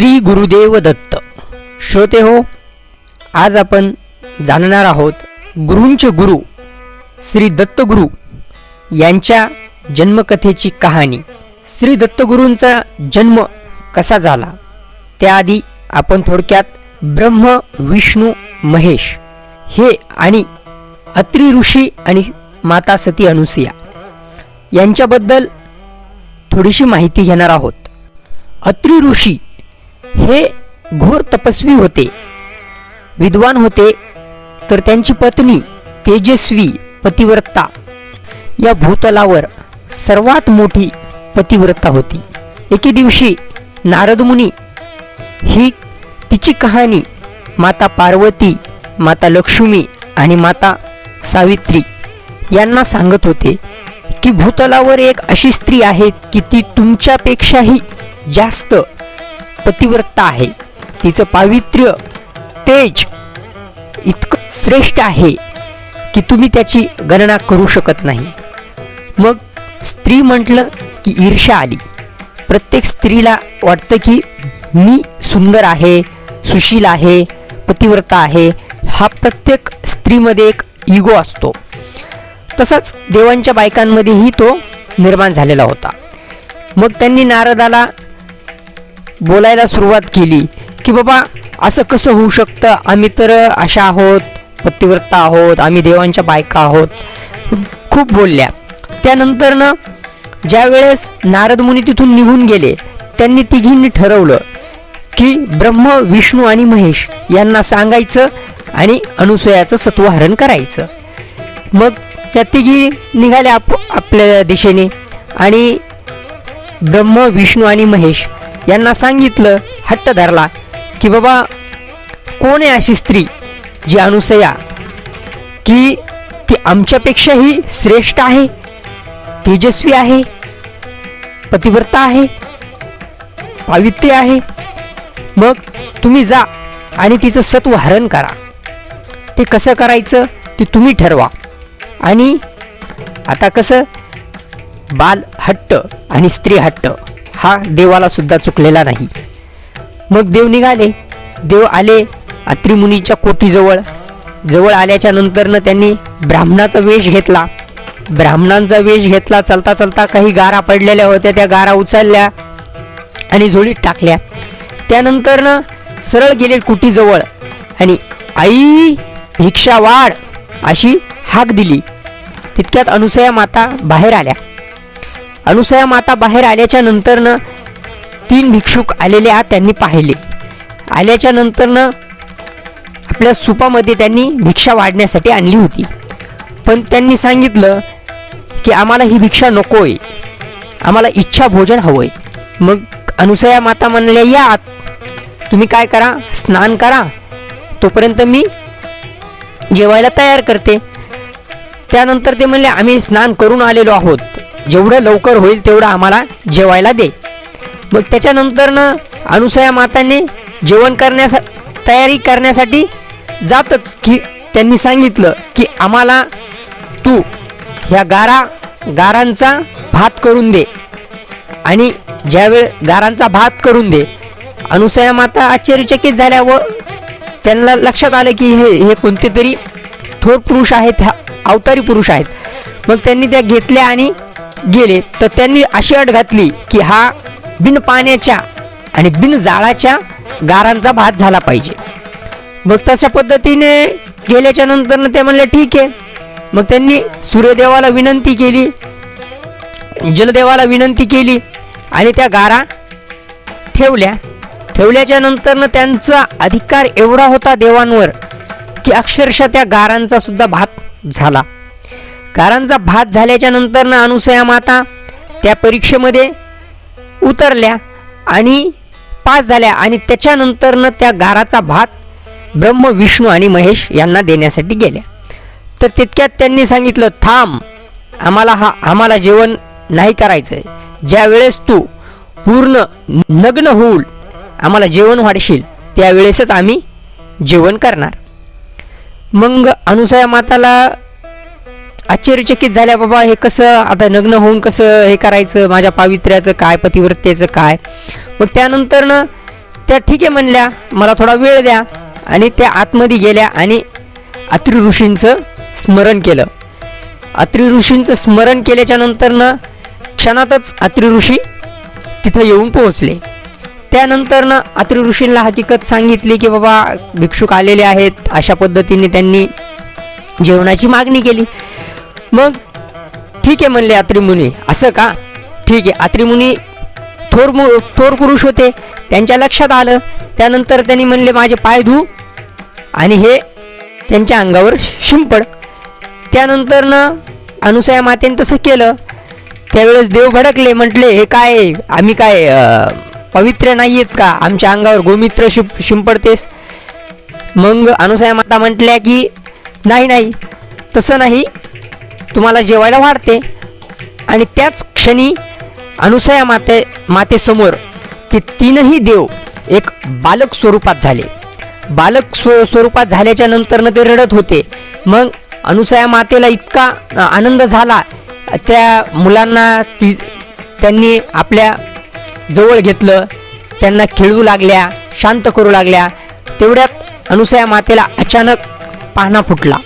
श्री गुरुदेव दत्त. श्रोते हो आज आपण जाणणार आहोत गुरूंचे गुरु श्री दत्तगुरु यांच्या जन्मकथेची कहाणी. श्री दत्तगुरूंचा जन्म कसा झाला? त्याआधी आपण थोडक्यात ब्रह्म विष्णू महेश हे आणि अत्री ऋषी आणि माता सती अनुसया यांच्याबद्दल थोडीशी माहिती घेणार आहोत. अत्री ऋषी हे घोर तपस्वी होते. विद्वान होते तर त्यांची पत्नी तेजस्वी पतिव्रता. या भूतलावर सर्वात मोठी पतिव्रता होती. एके दिवशी नारदमुनी ही तिची कहाणी माता पार्वती माता लक्ष्मी आणि माता सावित्री यांना सांगत होते की भूतलावर एक अशी स्त्री आहे की ती तुमच्यापेक्षाही जास्त पतिव्रता आहे. तिचं पावित्र्य तेज इतकं श्रेष्ठ आहे की तुम्ही त्याची गणना करू शकत नाही. मग स्त्री म्हटलं की ईर्ष्या आली. प्रत्येक स्त्रीला वाटतं की मी सुंदर आहे सुशील आहे पतिव्रता आहे. हा प्रत्येक स्त्रीमध्ये एक इगो असतो. तसाच देवांच्या बायकांमध्येही तो निर्माण झालेला होता. मग त्यांनी नारदाला बोलायला सुरुवात केली की बाबा असं कसं होऊ शकतं? आम्ही तर अशा आहोत पतिव्रता आहोत आम्ही देवांच्या बायका आहोत. खूप बोलल्या. त्यानंतर ना ज्यावेळेस नारद मुनी तिथून निघून गेले त्यांनी तिघींनी ठरवलं की ब्रह्म विष्णू आणि महेश यांना सांगायचं आणि अनुसयाचं सत्वहरण करायचं. मग त्या तिघी निघाल्या आप आपल्या दिशेने आणि ब्रह्म विष्णू आणि महेश यांना सांगितलं हट्ट धरला की बाबा कोण आहे अशी स्त्री जी अनुसया? की ती आमच्यापेक्षाही श्रेष्ठ आहे तेजस्वी आहे पतिव्रता आहे पावित्र्य आहे? मग तुम्ही जा आणि तिचं सत्व हरण करा. ते कसं करायचं ते तुम्ही ठरवा. आणि आता कसं? बाल हट्ट आणि स्त्री हट्ट हा देवाला सुद्धा चुकलेला नाही. मग देव निघाले. देव आले अत्रिमुनीच्या कोटीजवळ. जवळ आल्याच्या नंतरनं त्यांनी ब्राह्मणाचा वेश घेतला. ब्राह्मणांचा वेश घेतला चलता चलता काही गारा पडलेल्या होत्या त्या गारा उचलल्या आणि झोळीत टाकल्या. त्यानंतरनं सरळ गेले कुटीजवळ आणि आई भिक्षा वाढ अशी हाक दिली. तितक्यात अनुसया माता बाहेर आल्या. अनुसया माता बाहेर आल्याच्या नंतरनं तीन भिक्षुक आलेले आत त्यांनी पाहिले. आल्याच्या नंतरनं आपल्या सुपामध्ये त्यांनी भिक्षा वाढण्यासाठी आणली होती. पण त्यांनी सांगितलं की आम्हाला ही भिक्षा नकोय. आम्हाला इच्छा भोजन हवंय. मग अनुसया माता म्हणल्या या आत. तुम्ही काय करा? स्नान करा. तोपर्यंत मी जेवायला तयार करते. त्यानंतर ते म्हणले आम्ही स्नान करून आलेलो आहोत. जेवढं लवकर होईल तेवढं आम्हाला जेवायला दे. मग त्याच्यानंतरनं अनुसया मातांनी जेवण करण्यास तयारी करण्यासाठी जातच की त्यांनी सांगितलं की आम्हाला तू ह्या गारा गारांचा भात करून दे. आणि ज्यावेळ गारांचा भात करून दे अनुसया माता आश्चर्यचकित झाल्या व त्यांना लक्षात आलं की हे हे कोणते तरी थोर पुरुष आहेत ह्या अवतारी पुरुष आहेत. मग त्यांनी त्या घेतल्या आणि गेले तर त्यांनी अशी अट घातली की हा बिन पाण्याच्या आणि बिन जाळाच्या गारांचा भात झाला पाहिजे. मग तशा पद्धतीने गेल्याच्यानंतर ते म्हणले ठीक आहे. मग त्यांनी सूर्यदेवाला विनंती केली जलदेवाला विनंती केली आणि त्या गारा ठेवल्या. ठेवल्याच्या नंतरनं त्यांचा अधिकार एवढा होता देवांवर की अक्षरशः त्या गारांचा सुद्धा भात झाला. कारंजा भात झाल्याच्या नंतरनं अनुसया माता त्या परीक्षेमध्ये उतरल्या आणि पास झाल्या आणि त्याच्यानंतरनं त्या गाराचा भात ब्रह्म विष्णू आणि महेश यांना देण्यासाठी गेल्या. तर तितक्यात त्यांनी सांगितलं थांब आम्हाला हा आम्हाला जेवण नाही करायचं आहे ज्या वेळेस तू पूर्ण नग्न होऊल आम्हाला जेवण वाढशील त्यावेळेसच आम्ही जेवण करणार. मग अनुसया माताला आश्चर्यचकित झाल्या बाबा हे कसं आता नग्न होऊन कसं हे करायचं? माझ्या पावित्र्याचं काय पतिव्रत्याचं काय? मग त्यानंतरनं त्या ठीक आहे म्हणल्या मला थोडा वेळ द्या. आणि त्या आतमध्ये गेल्या आणि अत्रि ऋषींचं स्मरण केलं. अत्रि ऋषींचं स्मरण केल्याच्या नंतरनं क्षणातच अत्रि ऋषी तिथं येऊन पोहोचले. त्यानंतरनं अत्रि ऋषींना हकीकत सांगितली की बाबा भिक्षुक आलेले आहेत. अशा पद्धतीने त्यांनी जेवणाची मागणी केली. मग? ठीक आहे म्हणले अत्रिमुनी असं का? ठीक आहे. अत्रिमुनी थोर मु थोर पुरुष होते. त्यांच्या लक्षात आलं. त्यानंतर त्यांनी म्हणले माझे पाय धू. आणि हे त्यांच्या अंगावर शिंपड. त्यानंतरनं अनुसया मातेने तसं केलं. त्यावेळेस देव भडकले. म्हटले हे काय? आम्ही काय पवित्र नाही आहेत का? आमच्या अंगावर गोमित्र शिंप शिंपडतेस. मग अनुसया माता म्हटल्या की नाही नाही. तसं नाही. तुम्हाला जेवायला वाढते. आणि त्याच क्षणी अनुसया माते मातेसमोर ते तीनही देव एक बालक स्वरूपात झाले. बालक स्व स्वरूपात झाल्याच्या नंतरनं ते रडत होते. मग अनुसया मातेला इतका आनंद झाला. त्या मुलांना ती त्यांनी आपल्या जवळ घेतलं. त्यांना खेळू लागल्या शांत करू लागल्या. तेवढ्यात अनुसया मातेला अचानक पाना फुटला.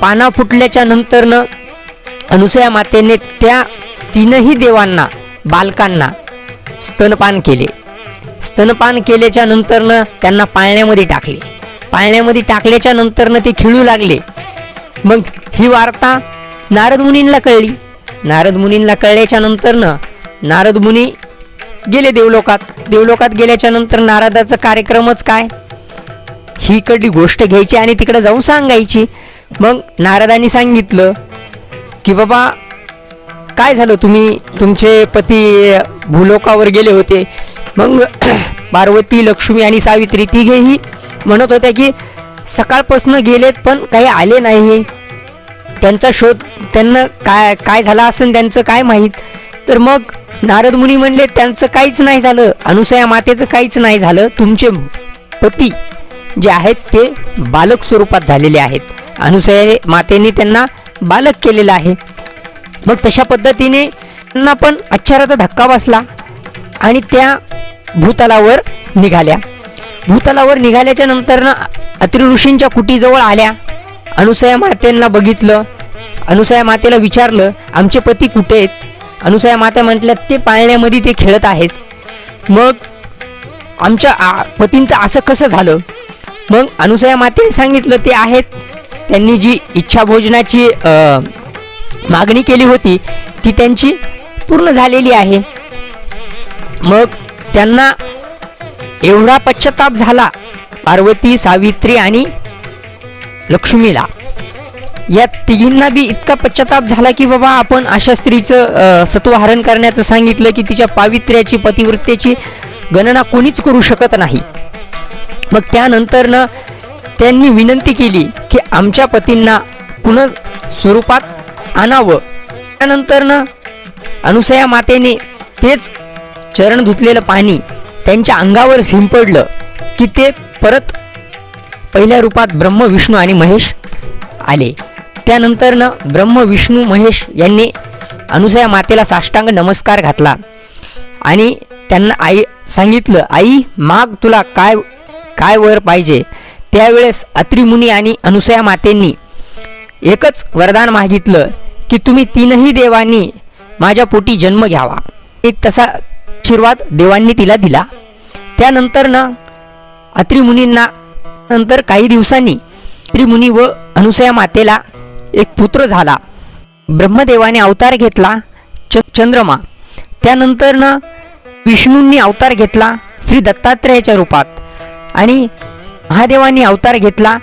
पाना फुटल्याच्या नंतरनं अनुसया मातेने त्या तीनही देवांना बालकांना स्तनपान केले. स्तनपान केल्याच्या नंतरनं त्यांना पाळण्यामध्ये टाकले. पाळण्यामध्ये टाकल्याच्या नंतरनं ते खिळू लागले. मग ही वार्ता नारद मुनींना कळली. नारद मुनींना कळल्याच्या नंतरनं नारद मुनी गेले देवलोकात. देवलोकात गेल्याच्यानंतर नारदाचा कार्यक्रमच काय? ही इकडली गोष्ट घ्यायची आणि तिकडे जाऊन सांगायची. मग नारदांनी सांगितलं की बाबा काय झालं? तुम्ही तुमचे पती भूलोकावर गेले होते. मग पार्वती लक्ष्मी आणि सावित्री तिघेही म्हणत होत्या की सकाळपासून गेलेत पण काही आले नाही त्यांचा शोध त्यांना काय काय झाला असेल त्यांचं काय माहीत? तर मग नारद मुनी म्हणले त्यांचं काहीच नाही झालं. अनुसया मातेचं काहीच नाही झालं. तुमचे पती जे आहेत ते बालक स्वरूपात झालेले आहेत. अनुसया मातेने त्यांना बालक केलेलं आहे. मग तशा पद्धतीने त्यांना पण आश्चर्याचा धक्का बसला आणि त्या भूतलावर निघाल्या. भूतलावर निघाल्याच्या नंतरनं अत्रिऋषींच्या कुटीजवळ आल्या. अनुसया मातेंना बघितलं. अनुसया मातेला विचारलं आमचे पती कुठे आहेत? अनुसया माता म्हटल्या ते पाळण्यामध्ये ते खेळत आहेत. मग आमच्या आ- पतींचं असं कसं झालं? मग अनुसया मातेने सांगितलं ते आहेत. त्यांनी जी इच्छा भोजनाची मागणी केली होती ती त्यांची पूर्ण झालेली आहे. मग त्यांना एवढा पश्चाताप झाला पार्वती सावित्री आणि लक्ष्मीला. या तिघींना बी इतका पश्चाताप झाला की बाबा आपण अशा स्त्रीचं सत्वहरण करण्याचं सांगितलं की तिच्या पावित्र्याची पतिवृत्तेची गणना कोणीच करू शकत नाही. मग त्यानंतरनं त्यांनी विनंती केली की आमच्या पतींना पुन्हा स्वरूपात आणावं. त्यानंतरनं अनुसया मातेने तेच चरण धुतलेलं पाणी त्यांच्या अंगावर शिंपडलं की ते परत पहिल्या रूपात ब्रह्म विष्णू आणि महेश आले. त्यानंतरनं ब्रह्म विष्णू महेश यांनी अनुसया मातेला साष्टांग नमस्कार घातला आणि त्यांना आई सांगितलं आई माग तुला काय काय वर पाहिजे? त्यावेळेस अत्रिमुनी आणि अनुसया मातेंनी एकच वरदान मागितलं की तुम्ही तीनही देवांनी माझ्या पोटी जन्म घ्यावा. एक तसा आशीर्वाद देवांनी तिला दिला. त्यानंतर ना अत्रिमुनींना नंतर काही दिवसांनी त्रिमुनी व अनुसया मातेला एक पुत्र झाला. ब्रह्मदेवाने अवतार घेतला च चंद्रमा. त्यानंतर ना विष्णूंनी अवतार घेतला श्री दत्तात्रेयाच्या रूपात. आणि महादेवांनी अवतार घेतला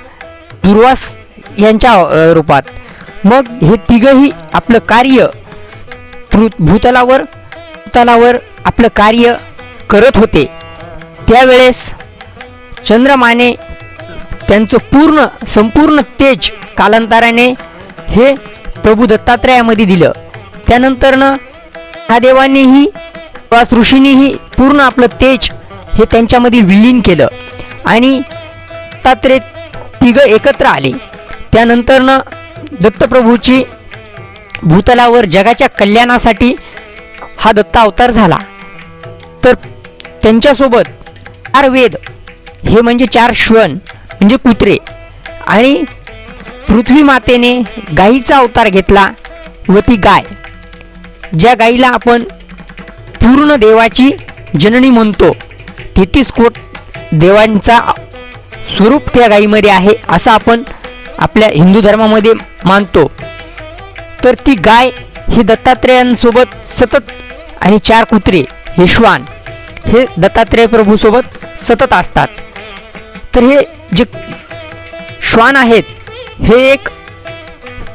दुर्वास यांच्या रूपात. मग हे तिघही आपलं कार्य भूतलावर भूतलावर आपलं कार्य करत होते. त्यावेळेस चंद्रमाने त्यांचं पूर्ण संपूर्ण तेज कालांतराने हे प्रभू दत्तात्रयामध्ये दिलं. त्यानंतरनं महादेवांनीही वास ऋषींनीही पूर्ण आपलं तेज हे त्यांच्यामध्ये विलीन केलं. आणि दत्तात्रेय तिघं एकत्र आले. त्यानंतरनं दत्तप्रभूची भूतलावर जगाच्या कल्याणासाठी हा दत्ता अवतार झाला. तर त्यांच्यासोबत चार वेद हे म्हणजे चार श्वन म्हणजे कुत्रे आणि पृथ्वी मातेने गाईचा अवतार घेतला व ती गाय ज्या गाईला आपण पूर्ण देवाची जननी म्हणतो. तेहतीस कोट देवांचा स्वरूप त्या गाईमध्ये आहे असं आपण आपल्या हिंदू धर्मामध्ये मानतो. तर ती गाय ही दत्तात्रेयांसोबत सतत आणि चार कुत्रे हे श्वान हे दत्तात्रेय प्रभूसोबत सतत असतात. तर हे जे श्वान आहेत हे एक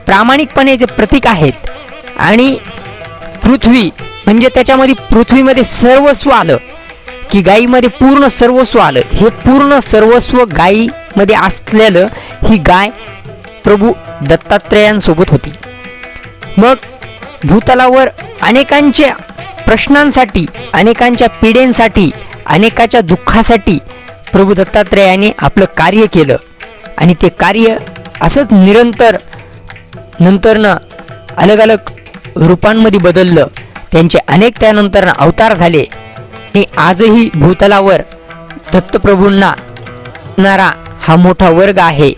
प्रामाणिकपणेचे प्रतीक आहेत आणि पृथ्वी म्हणजे त्याच्यामध्ये पृथ्वीमध्ये सर्वस्व आलं. की गायीमध्ये पूर्ण सर्वस्व आलं. हे पूर्ण सर्वस्व गाईमध्ये असलेलं ही गाय प्रभू दत्तात्रेयांसोबत होती. मग भूतलावर अनेकांच्या प्रश्नांसाठी अनेकांच्या पिढ्यांसाठी अनेकाच्या दुःखासाठी प्रभू दत्तात्रेयाने आपलं कार्य केलं. आणि ते कार्य असंच निरंतर नंतरनं अलग अलग रूपांमध्ये बदललं. त्यांचे अनेक त्यानंतरनं अवतार झाले. आणि आजही भूतलावर दत्तप्रभूंना नारा हा मोठा वर्ग आहे.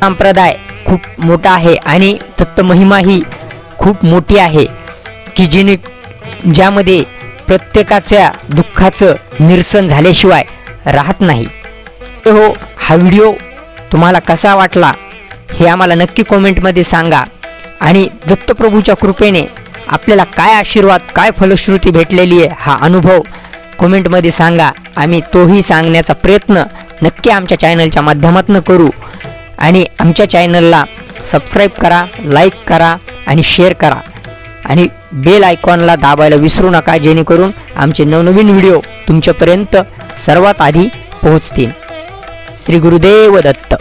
संप्रदाय खूप मोठा आहे आणि दत्त महिमा ही खूप मोठी आहे की जिने ज्यामध्ये प्रत्येकाच्या दुःखाचं निरसन झाल्याशिवाय राहत नाही. हो हा व्हिडिओ तुम्हाला कसा वाटला हे आम्हाला नक्की कॉमेंटमध्ये सांगा आणि दत्तप्रभूच्या कृपेने आपल्याला काय आशीर्वाद काय फलश्रुती भेटलेली आहे हा अनुभव कमेंटमध्ये सांगा. आम्ही तोही सांगण्याचा प्रयत्न नक्की आमच्या चॅनलच्या माध्यमातून करू. आणि आमच्या चॅनलला सबस्क्राईब करा लाईक करा आणि शेअर करा. आणि बेल आयकॉनला दाबायला विसरू नका जेणेकरून आमचे नवनवीन व्हिडिओ तुमच्यापर्यंत सर्वात आधी पोहोचतील. श्री गुरुदेव दत्त.